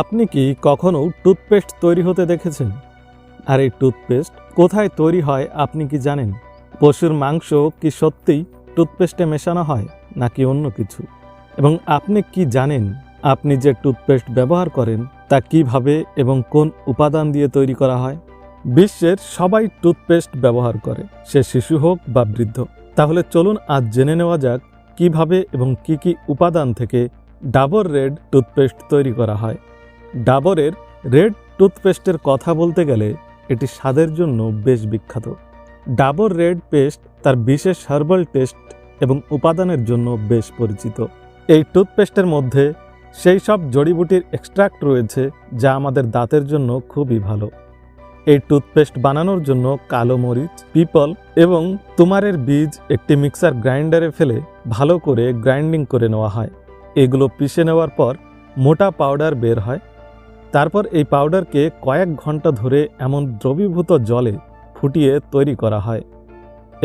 আপনি কি কখনো টুথপেস্ট তৈরি হতে দেখেছেন? আর এই টুথপেস্ট কোথায় তৈরি হয় আপনি কি জানেন? পশুর মাংস কি সত্যিই টুথপেস্টে মেশানো হয়, নাকি অন্য কিছু? এবং আপনি কি জানেন আপনি যে টুথপেস্ট ব্যবহার করেন, তা কীভাবে এবং কোন উপাদান দিয়ে তৈরি করা হয়? বিশ্বের সবাই টুথপেস্ট ব্যবহার করে, সে শিশু হোক বা বৃদ্ধ। তাহলে চলুন আজ জেনে নেওয়া যাক কীভাবে এবং কি কি উপাদান থেকে ডাবর রেড টুথপেস্ট তৈরি করা হয়। ডাবরের রেড টুথপেস্টের কথা বলতে গেলে এটি স্বাদের জন্য বেশ বিখ্যাত। ডাবর রেড পেস্ট তার বিশেষ হার্বাল টেস্ট এবং উপাদানের জন্য বেশ পরিচিত। এই টুথপেস্টের মধ্যে সেই সব জড়িবুটির এক্সট্রাক্ট রয়েছে যা আমাদের দাঁতের জন্য খুবই ভালো। এই টুথপেস্ট বানানোর জন্য কালো মরিচ, পিপল এবং তুমারের বীজ একটি মিক্সার গ্রাইন্ডারে ফেলে ভালো করে গ্রাইন্ডিং করে নেওয়া হয়। এগুলো পিষে নেওয়ার পর মোটা পাউডার বের হয় তারপর এই পাউডারকে কয়েক ঘণ্টা ধরে এমন দ্রবীভূত জলে ফুটিয়ে তৈরি করা হয়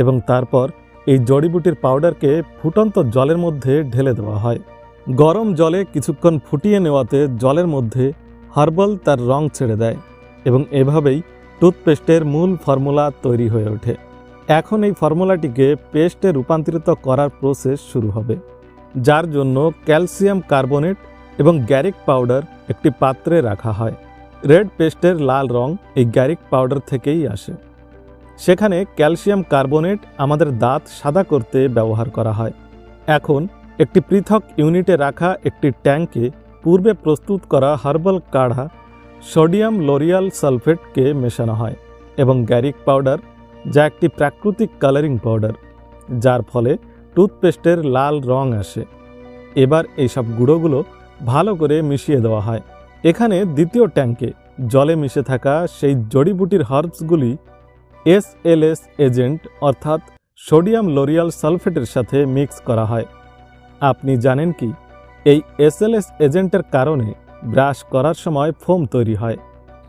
এবং তারপর এই জড়িবুটির পাউডারকে ফুটন্ত জলের মধ্যে ঢেলে দেওয়া হয়। গরম জলে কিছুক্ষণ ফুটিয়ে নেওয়াতে জলের মধ্যে হার্বাল তার রং ছেড়ে দেয় এবং এভাবেই টুথপেস্টের মূল ফর্মুলা তৈরি হয়ে ওঠে। এখন এই ফর্মুলাটিকে পেস্টে রূপান্তরিত করার প্রসেস শুরু হবে, যার জন্য ক্যালসিয়াম কার্বনেট এবং গ্যারিক পাউডার একটি পাত্রে রাখা হয়। রেড পেস্টের লাল রং এই গ্যারিক পাউডার থেকেই আসে। সেখানে ক্যালসিয়াম কার্বোনেট আমাদের দাঁত সাদা করতে ব্যবহার করা হয়। এখন একটি পৃথক ইউনিটে রাখা একটি ট্যাঙ্কে পূর্বে প্রস্তুত করা হার্বাল কাঢ়া সোডিয়াম লোরিয়াল সালফেটকে মেশানো হয় এবং গ্যারিক পাউডার যা একটি প্রাকৃতিক কালারিং পাউডার যার ফলে টুথপেস্টের লাল রং আসে। এবার এইসব গুঁড়োগুলো ভালো করে মিশিয়ে দেওয়া হয়। এখানে দ্বিতীয় ট্যাঙ্কে জলে মিশে থাকা সেই জড়িবুটির হার্বসগুলি এসএলএস এজেন্ট অর্থাৎ সোডিয়াম লোরিয়াল সালফেটের সাথে মিক্স করা হয়। আপনি জানেন কি? এই এসএলএস এজেন্টের কারণে ব্রাশ করার সময় ফোম তৈরি হয়।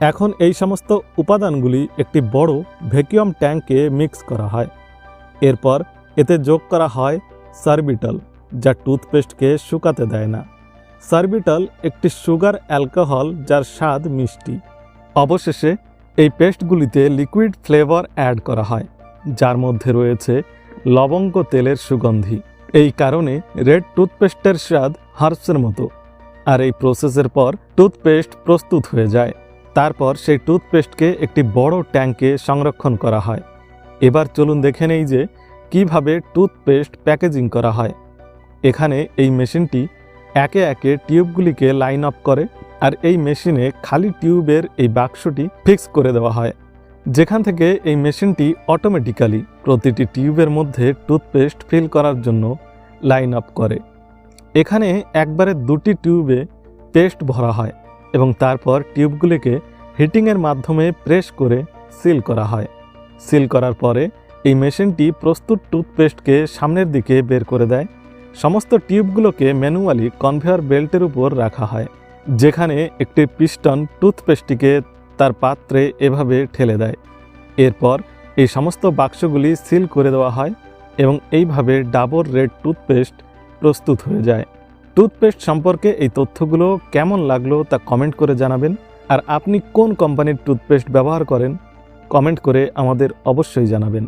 এখন এই সমস্ত উপাদানগুলি একটি বড় ভ্যাকিউম ট্যাঙ্কে মিক্স করা হয়। এরপর এতে যোগ করা হয় সার্বিটল, যা টুথপেস্টকে শুকাতে দেয় না। সার্বিটল একটি সুগার অ্যালকোহল যার স্বাদ মিষ্টি। অবশেষে এই পেস্টগুলিতে লিকুইড ফ্লেভার অ্যাড করা হয়, যার মধ্যে রয়েছে লবঙ্গ তেলের সুগন্ধি। এই কারণে রেড টুথপেস্টের স্বাদ হার্বসের মতো। আর এই প্রসেসের পর টুথপেস্ট প্রস্তুত হয়ে যায়। তারপর সেই টুথপেস্টকে একটি বড় ট্যাঙ্কে সংরক্ষণ করা হয়। এবার চলুন দেখে নেই যে কীভাবে টুথপেস্ট প্যাকেজিং করা হয়। এখানে এই মেশিনটি একে একে টিউবগুলিকে লাইন আপ করে আর এই মেশিনে খালি টিউবের এই বাক্সটি ফিক্স করে দেওয়া হয়। যেখান থেকে এই মেশিনটি অটোমেটিক্যালি প্রতিটি টিউবের মধ্যে টুথপেস্ট ফিল করার জন্য লাইন আপ করে। এখানে একবারে দুটি টিউবে পেস্ট ভরা হয় এবং তারপর টিউবগুলিকে হিটিংয়ের মাধ্যমে প্রেস করে সিল করা হয়। সিল করার পরে এই মেশিনটি প্রস্তুত টুথপেস্টকে সামনের দিকে বের করে দেয় সমস্ত টিউবগুলোকে ম্যানুয়ালি কনভেয়ার বেল্টের উপর রাখা হয়, যেখানে একটি পিস্টন টুথপেস্টটিকে তার পাত্রে এভাবে ঠেলে দেয়। এরপর এই সমস্ত বাক্সগুলি সিল করে দেওয়া হয় এবং এইভাবে ডাবর রেড টুথপেস্ট প্রস্তুত হয়ে যায়। টুথপেস্ট সম্পর্কে এই তথ্যগুলো কেমন লাগল তা কমেন্ট করে জানাবেন। আর আপনি কোন কোম্পানির টুথপেস্ট ব্যবহার করেন, কমেন্ট করে আমাদের অবশ্যই জানাবেন।